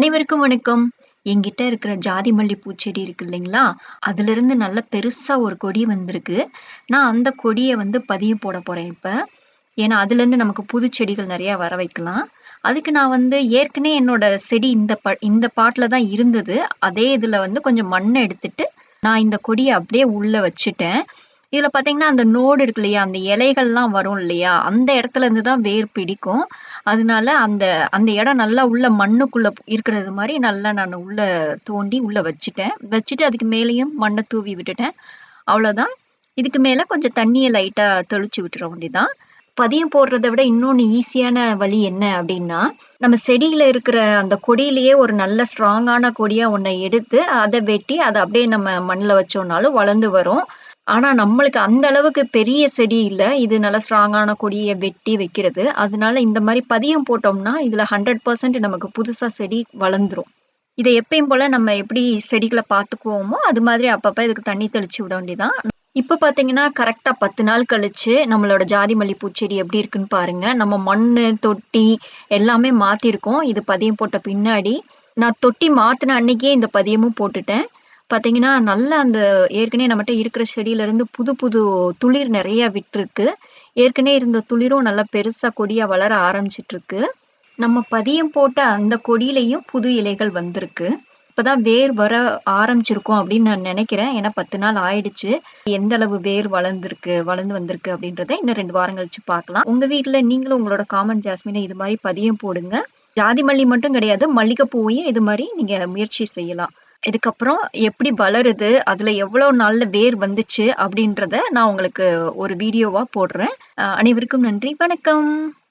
அனைவருக்கும் வணக்கம். என்கிட்ட இருக்கிற ஜாதி மல்லி பூச்செடி இருக்கு இல்லைங்களா? அதிலிருந்து நல்ல பெருசா ஒரு கொடி வந்திருக்கு. நான் அந்த கொடியை வந்து பதியம் போட போறேன் இப்ப. ஏன்னா, அதுலேருந்து நமக்கு புது செடிகள் நிறைய வர வைக்கலாம். அதுக்கு நான் வந்து ஏற்கனவே என்னோட செடி இந்த ப இந்த பாட்டில் தான் இருந்தது. அதே இதுல வந்து கொஞ்சம் மண்ணை எடுத்துட்டு, நான் இந்த கொடியை அப்படியே உள்ள வச்சுட்டேன். இதுல பார்த்தீங்கன்னா, அந்த நோடு இருக்கு இல்லையா? அந்த இலைகள்லாம் வரும் இல்லையா? அந்த இடத்துல இருந்து தான் வேர் பிடிக்கும். அதனால அந்த அந்த இடம் நல்லா உள்ள மண்ணுக்குள்ள இருக்கிறது மாதிரி நல்லா நான் உள்ள தோண்டி உள்ள வச்சுட்டேன். வச்சுட்டு அதுக்கு மேலேயும் மண்ணை தூவி விட்டுட்டேன். அவ்வளோதான். இதுக்கு மேல கொஞ்சம் தண்ணியை லைட்டா தெளிச்சு விட்டுற வேண்டியதான். பதியம் போடுறத விட இன்னொன்று ஈஸியான வழி என்ன அப்படின்னா நம்ம செடியில் இருக்கிற அந்த கொடியிலேயே ஒரு நல்ல ஸ்ட்ராங்கான கொடியாக ஒன்றை எடுத்து, அதை வெட்டி அதை அப்படியே நம்ம மண்ணில் வச்சோம்னாலும் வளர்ந்து வரும். ஆனா, நம்மளுக்கு அந்த அளவுக்கு பெரிய செடி இல்ல. இது நல்ல ஸ்ட்ராங்கான கொடிய வெட்டி வைக்கிறது. அதனால இந்த மாரி பதியம் போட்டோம்னா, இதுல 100% நமக்கு புதுசா செடி வளர்ந்துரும். இத எப்பயும் போல நம்ம எப்படி செடிகள பார்த்துக்குவோமோ, அது மாதிரி அப்பப்ப இதுக்கு தண்ணி தெளிச்சு விட வேண்டியதான். இப்ப பார்த்தீங்கன்னா, கரெக்ட்டா 10 நாள் கழிச்சு நம்மளோட ஜாதி மல்லி பூச்செடி எப்படி இருக்குன்னு பாருங்க. நம்ம மண்ணு, தொட்டி எல்லாமே மாத்திருக்கோம். இது பதியம் போட்ட பின்னாடி. நான் தொட்டி மாத்துன அன்னைக்கே இந்த பதியமும் போட்டுட்டேன். பார்த்தீங்கன்னா, நல்லா அந்த ஏற்கனவே நம்மட்ட இருக்கிற செடியிலருந்து புது புது துளிர் நிறைய விட்டுருக்கு. ஏற்கனவே இருந்த துளிரும் நல்லா பெருசா கொடியா வளர ஆரம்பிச்சுட்டுருக்கு. நம்ம பதியம் போட்ட அந்த கொடியிலயும் புது இலைகள் வந்திருக்கு. இப்பதான் வேர் வர ஆரம்பிச்சிருக்கும் அப்படின்னு நான் நெனைக்கிறேன். ஏன்னா 10 நாள் ஆயிடுச்சு. எந்த அளவு வேர் வளர்ந்திருக்கு, வளர்ந்து வந்திருக்கு அப்படின்றத இன்னும் 2 வாரம் கழிச்சு பார்க்கலாம். உங்க வீட்ல நீங்களும் உங்களோட காமன் ஜாஸ்மின இது மாரி பதியம் போடுங்க. ஜாதி மல்லி மட்டும் கிடையாது, மல்லிகைப்பூவையும் இது மாரி நீங்க முயற்சி செய்யலாம். இதுக்கப்புறம் எப்படி வளருது, அதுல எவ்வளோ நாள்ல வேர் வந்துச்சு அப்படின்றத நான் உங்களுக்கு ஒரு வீடியோவா போடுறேன். அ அனைவருக்கும் நன்றி. வணக்கம்.